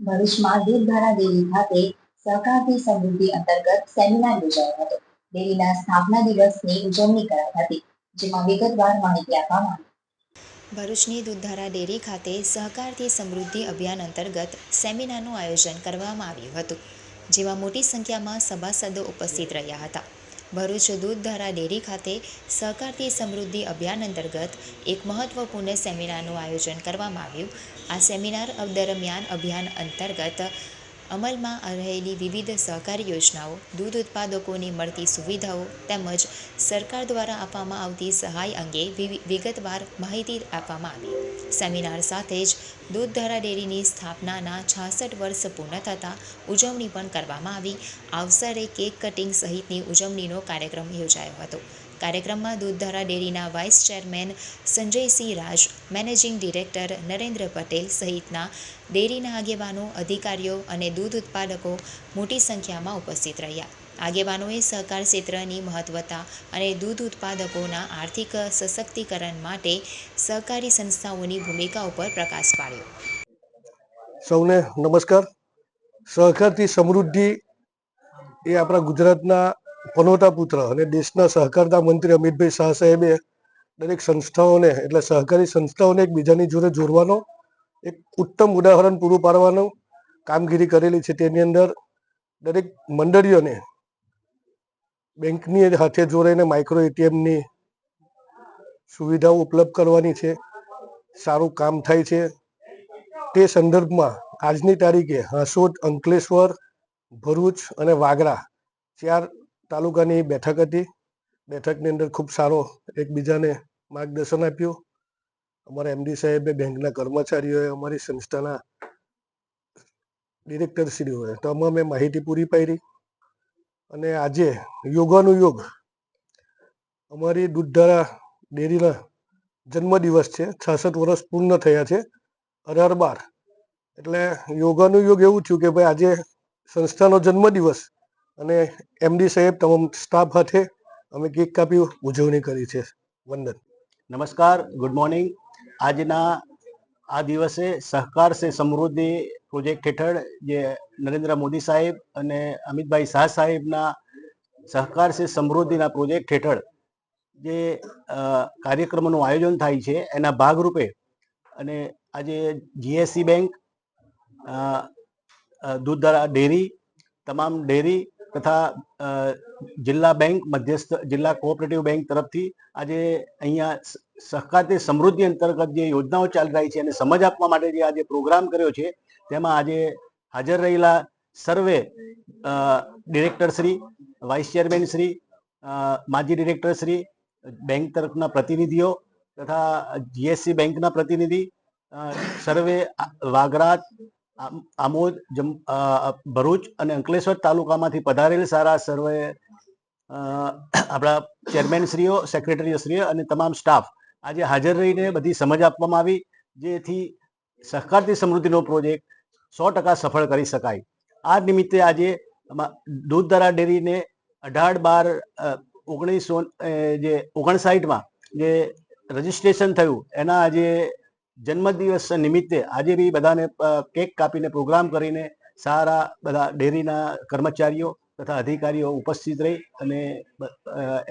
ભરૂચમાં દૂધધારા ડેરી ખાતે સહકારથી સમૃદ્ધિ અંતર્ગત સેમિનાર યોજાયો હતો. ડેરીના સ્થાપના દિવસની ઉજવણી કરાઈ હતી, જેમાં વિગતવાર માહિતી આપવામાં આવી. ભરૂચની દૂધધારા ડેરી ખાતે સહકારથી સમૃદ્ધિ અભિયાન અંતર્ગત સેમિનારનું આયોજન કરવામાં આવ્યું હતું, જેમાં મોટી સંખ્યામાં સભાસદો ઉપસ્થિત રહ્યા હતા. ભરૂચ દૂધધારા ડેરી ખાતે સહકારથી સમૃદ્ધિ અભિયાન અંતર્ગત એક મહત્વપૂર્ણ સેમિનારનું આયોજન કરવામાં આવ્યું. આ સેમિનાર દરમિયાન અભિયાન અંતર્ગત અમલમાં રહેલી વિવિધ સહકારી યોજનાઓ, દૂધ ઉત્પાદકોને મળતી સુવિધાઓ તેમજ સરકાર દ્વારા આપવામાં આવતી સહાય અંગે વિગતવાર માહિતી આપવામાં આવી. સેમિનાર સાથે જ દૂધધારા ડેરીની સ્થાપનાના છાસઠ વર્ષ પૂર્ણ થતાં ઉજવણી પણ કરવામાં આવી. અવસરે કેક કટિંગ સહિતની ઉજવણીનો કાર્યક્રમ યોજાયો હતો. કાર્યક્રમમાં દૂધધારા ડેરીના vice chairman Sanjaysinh Raj, managing director Narendra Patel સહિતના ડેરીના આગેવાનો, અધિકારીઓ અને દૂધ ઉત્પાદકો મોટી સંખ્યામાં ઉપસ્થિત રહ્યા. આગેવાનોએ સહકાર ક્ષેત્રની મહત્વતા અને દૂધ ઉત્પાદકોના આર્થિક સશક્તિકરણ માટે સહકારી સંસ્થાઓની ભૂમિકા ઉપર પ્રકાશ પાડ્યો. સૌને નમસ્કાર. સહકારથી સમૃદ્ધિ એ આપણા ગુજરાતના પનોતા પુત્ર અને દેશના સહકારતા મંત્રી અમિતભાઈ શાહ સાહેબે દરેક સંસ્થાઓને, એટલે સહકારી સંસ્થાઓને એકબીજાની જોડે જોડવાનો એક ઉત્તમ ઉદાહરણ પૂરું પાડવાનું કામગીરી કરેલી છે. તેની અંદર દરેક મંડળીઓને બેંકની હાથે જોડાઈને માઇક્રો એટીએમની સુવિધાઓ ઉપલબ્ધ કરવાની છે. સારું કામ થાય છે. તે સંદર્ભમાં આજની તારીખે હાંસોદ અંકલેશ્વર, ભરૂચ અને વાગરા ચાર તાલુકાની બેઠક હતી. બેઠકની અંદર ખૂબ સારો એકબીજાને માર્ગદર્શન આપ્યું. અમારા એમડી સાહેબે, બેંકના કર્મચારીઓએ, અમારી સંસ્થાના ડિરેક્ટરશ્રીઓએ તમામે માહિતી પૂરી પાડી. અને આજે યોગાનું યોગ અમારી દૂધધારા ડેરીના જન્મદિવસ છે. છાસઠ વર્ષ પૂર્ણ થયા છે. અઢાર બાર. એટલે યોગાનું યોગ એવું થયું કે ભાઈ આજે સંસ્થાનો જન્મદિવસ અને એમડી સાહેબ, તમામ સ્ટાફ સાથે અમે કેક કાપી ઉજવણી કરી છે. વંદન. નમસ્કાર ગુડ મોર્નિંગ આજના આ દિવસે સહકાર સે સમૃદ્ધિ પ્રોજેક્ટ હેઠળ જે નરેન્દ્ર મોદી સાહેબ અને અમિતભાઈ શાહ સાહેબના સહકાર સે સમૃદ્ધિના પ્રોજેક્ટ હેઠળ જે કાર્યક્રમોનું આયોજન થાય છે, એના ભાગરૂપે અને આજે જીએસસી બેંક દૂધ ડેરી, તમામ ડેરી તથા જિલ્લા બેંક મધ્યસ્થ, જિલ્લા કોઓપરેટિવ બેંક તરફથી આજે અહીંયા સહકારથી સમૃદ્ધિ અંતર્ગત જે યોજનાઓ ચાલી રહી છે અને સમજ આપવા માટે જે આજે પ્રોગ્રામ કર્યો છે, તેમાં આજે હાજર રહેલા સર્વે director Shri, vice chairman Shri માજી ડિરેક્ટર શ્રી, બેંક તરફના પ્રતિનિધિઓ તથા જીએસસી બેંકના પ્રતિનિધિ સર્વે વાગરાત આમોદ ભરૂચ અને અંકલેશ્વર તાલુકામાંથી પધારેલ સારા સર્વે આપણા ચેરમેનશ્રીઓ, સેક્રેટરીશ્રીઓ અને તમામ સ્ટાફ આજે હાજર રહીને બધી સમજ આપવામાં આવી, જેથી સહકારથી સમૃદ્ધિનો પ્રોજેક્ટ સો ટકા સફળ કરી શકાય. આ નિમિત્તે આજે દૂધ દૂધધારા ડેરીને અઢાર બાર ઓગણીસો જે ઓગણસાઠમાં જે રજીસ્ટ્રેશન થયું, એના આજે જન્મદિવસ નિમિત્તે આજે બી બધાને કેક કાપીને પ્રોગ્રામ કરીને સારા બધા ડેરીના કર્મચારીઓ તથા અધિકારીઓ ઉપસ્થિત રહી અને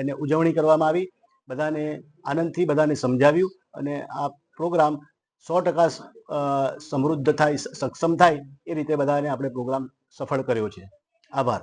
એને ઉજવણી કરવામાં આવી. બધાને આનંદથી બધાને સમજાવ્યું અને આ પ્રોગ્રામ સો ટકા સમૃદ્ધ થાય, સક્ષમ થાય એ રીતે બધાને આપણે પ્રોગ્રામ સફળ કર્યો છે. આભાર.